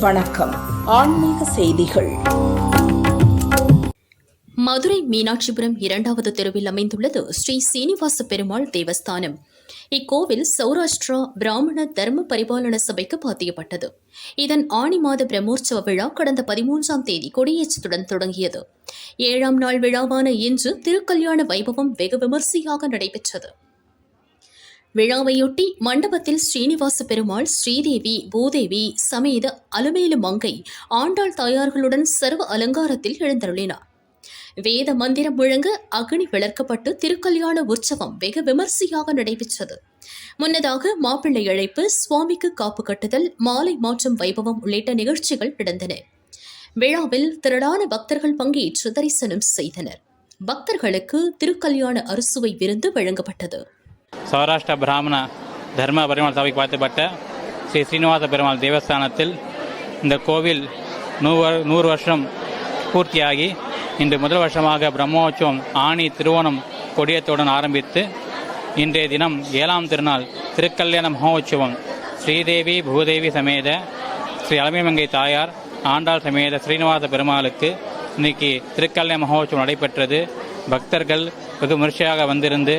வணக்கம். ஆன்மீக செய்திகள். மதுரை மீனாட்சிபுரம் இரண்டாவது தெருவில் அமைந்துள்ளது ஸ்ரீ சீனிவாச பெருமாள் தேவஸ்தானம். இக்கோவில் சௌராஷ்டிரா பிராமண தர்ம பரிபாலன சபைக்கு பாத்தியப்பட்டது. இதன் ஆணி மாத பிரம்மோற்சவ விழா கடந்த பதிமூன்றாம் தேதி கொடியேற்றத்துடன் தொடங்கியது. ஏழாம் நாள் விழாவான இன்று திருக்கல்யாண வைபவம் வெகு விமர்சையாக நடைபெற்றது. விழாவையொட்டி மண்டபத்தில் ஸ்ரீனிவாச பெருமாள் ஸ்ரீதேவி பூதேவி சமேத அலுமேலு மங்கை ஆண்டாள் தாயார்களுடன் சர்வ அலங்காரத்தில் எழுந்தருளினார். வேத மந்திரம் முழங்க அக்னி விளர்க்கப்பட்டு திருக்கல்யாண உற்சவம் வெகு விமர்சையாக நடைபெற்றது. முன்னதாக மாப்பிள்ளை அழைப்பு சுவாமிக்கு காப்பு கட்டுதல் மாலை மாற்றம் வைபவம் உள்ளிட்ட நிகழ்ச்சிகள் நடந்தன. விழாவில் திரளான பக்தர்கள் பங்கேற்று தரிசனம் செய்தனர். பக்தர்களுக்கு திருக்கல்யாண அறுசுவை விருந்து வழங்கப்பட்டது. சௌராஷ்டிர பிராமண தர்ம பெருமாள் சபைக்கு பார்த்துப்பட்ட ஸ்ரீ ஸ்ரீனிவாச பெருமாள் தேவஸ்தானத்தில் இந்த கோவில் நூறு நூறு வருஷம் பூர்த்தியாகி இன்று முதல் வருஷமாக பிரம்மோற்சவம் ஆணி திருவோணம் கொடியத்துடன் ஆரம்பித்து இன்றைய தினம் ஏழாம் திருநாள் திருக்கல்யாண மகோற்சவம். ஸ்ரீதேவி பூதேவி சமேத ஸ்ரீ அலமிமங்கை தாயார் ஆண்டாள் சமேத ஸ்ரீனிவாச பெருமாளுக்கு இன்னைக்கு திருக்கல்யாண மகோற்சவம் நடைபெற்றது. பக்தர்கள் வெகு விமர்சையாக வந்திருந்து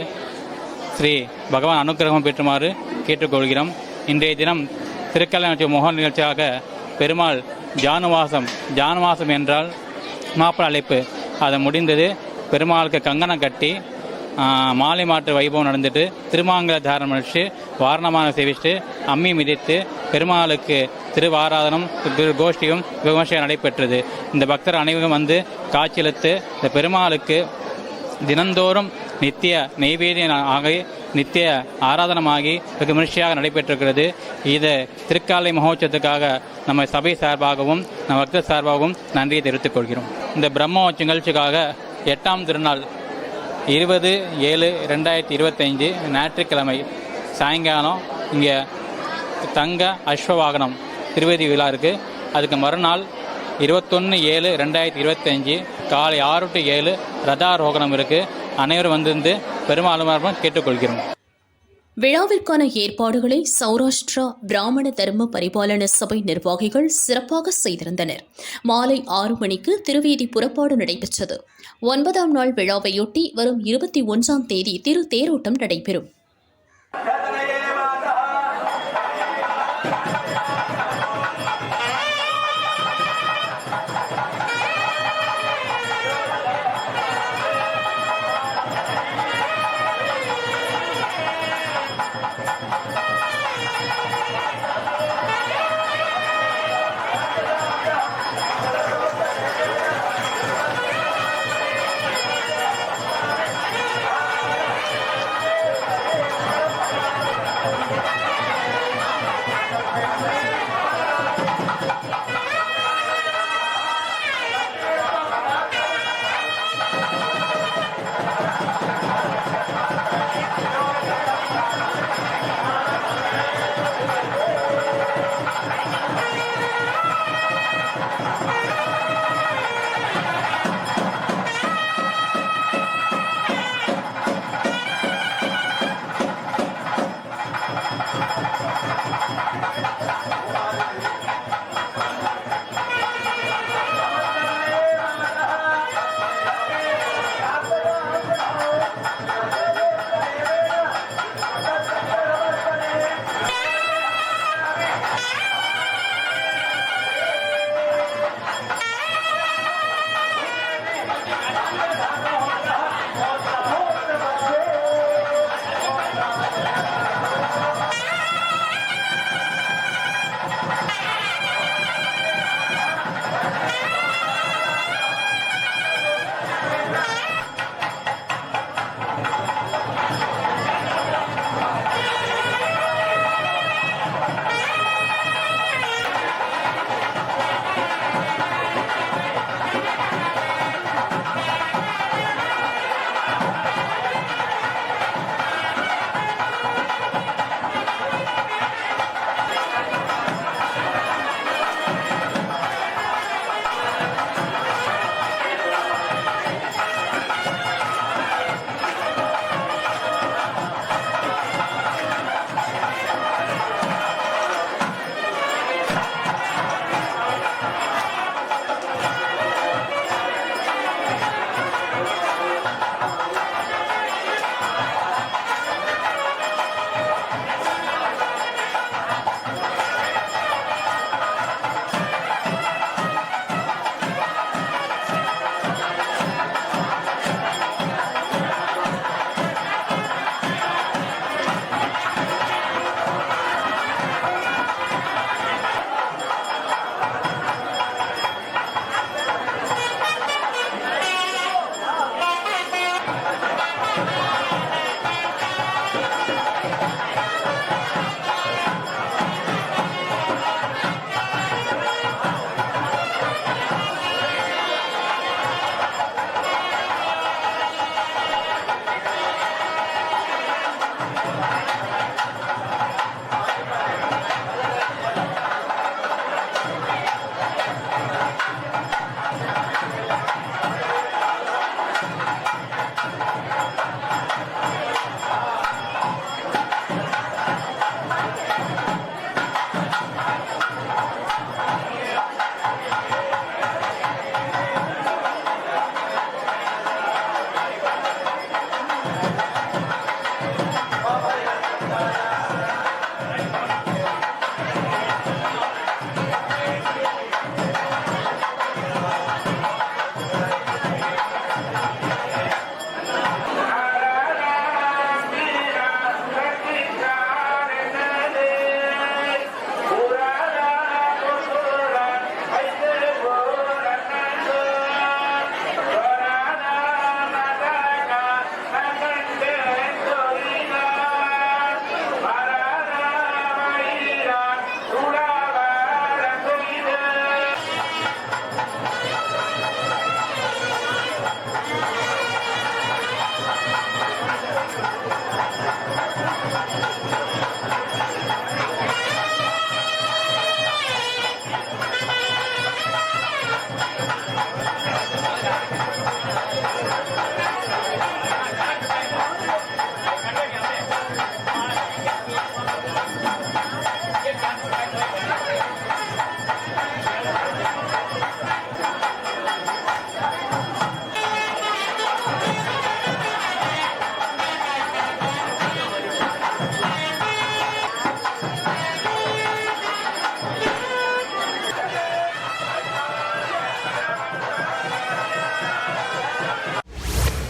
ஸ்ரீ பகவான் அனுக்கிரகம் பெற்றுமாறு கேட்டுக்கொள்கிறோம். இன்றைய தினம் திருக்கல்யாண மோகன் நிகழ்ச்சியாக பெருமாள் ஜானுவாசம் ஜானுவாசம் என்றால் மாப்பிள அழைப்பு. அது முடிந்தது. பெருமாளுக்கு கங்கணம் கட்டி மாலை மாற்று வைபவம் நடந்துட்டு திருமாங்கல தாரணம் அடிச்சு வாரணமாக சேவிச்சு அம்மி மிதித்து பெருமாளுக்கு திருவாராதனம் திரு கோஷ்டியும் விமர்சனம் நடைபெற்றது. இந்த பக்தர் அனைவரும் வந்து காட்சியளித்து இந்த பெருமாளுக்கு தினந்தோறும் நித்திய நெய்வேதியம் ஆகி நித்திய ஆராதனமாகி வெகு விமர்சையாக நடைபெற்றிருக்கிறது. இது திருக்காலை மகோற்சவத்துக்காக நம்ம சபை சார்பாகவும் நம் பக்தர் சார்பாகவும் நன்றியை தெரிவித்துக் கொள்கிறோம். இந்த பிரம்மோற்சவ நிகழ்ச்சிக்காக எட்டாம் திருநாள் இருபது ஏழு ரெண்டாயிரத்தி இருபத்தைந்து ஞாயிற்றுக்கிழமை சாயங்காலம் இங்கே தங்க அஸ்வவாகனம் திருவதி விழா இருக்குது அதுக்கு மறுநாள் இருபத்தொன்று ஏழு ரெண்டாயிரத்தி இருபத்தஞ்சி காலை ஆறு டு ஏழு ரதாரோகணம் இருக்குது அனைவரும் வந்திருந்து பெருமாளுமாரும் கேட்டுக்கொள்கிறோம். விழாவிற்கான ஏற்பாடுகளை சௌராஷ்டிரா பிராமண தர்ம பரிபாலன சபை நிர்வாகிகள் சிறப்பாக செய்திருந்தனர். மாலை ஆறு மணிக்கு திருவேதி புறப்பாடு நடைபெற்றது. ஒன்பதாம் நாள் விழாவையொட்டி வரும் இருபத்தி ஒன்றாம் தேதி திரு தேரோட்டம் நடைபெறும்.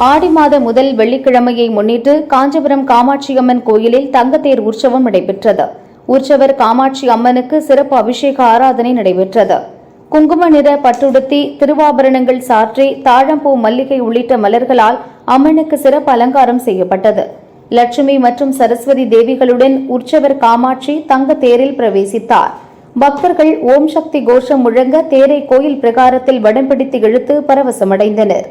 ஆடி மாத முதல் வெள்ளிக்கிழமையை முன்னிட்டு காஞ்சிபுரம் காமாட்சி அம்மன் கோயிலில் தங்கத்தேர் உற்சவம் நடைபெற்றது. உற்சவர் காமாட்சி அம்மனுக்கு சிறப்பு அபிஷேக ஆராதனை நடைபெற்றது. குங்கும நிற பட்டுடுத்தி திருவாபரணங்கள் சாற்றி தாழம்பூ மல்லிகை உள்ளிட்ட மலர்களால் அம்மனுக்கு சிறப்பு அலங்காரம் செய்யப்பட்டது. லட்சுமி மற்றும் சரஸ்வதி தேவிகளுடன் உற்சவர் காமாட்சி தங்க தேரில் பிரவேசித்தார். பக்தர்கள் ஓம் சக்தி கோஷம் முழங்க தேரை கோயில் பிரகாரத்தில் வடம் பிடித்து இழுத்து பரவசமடைந்தனர்.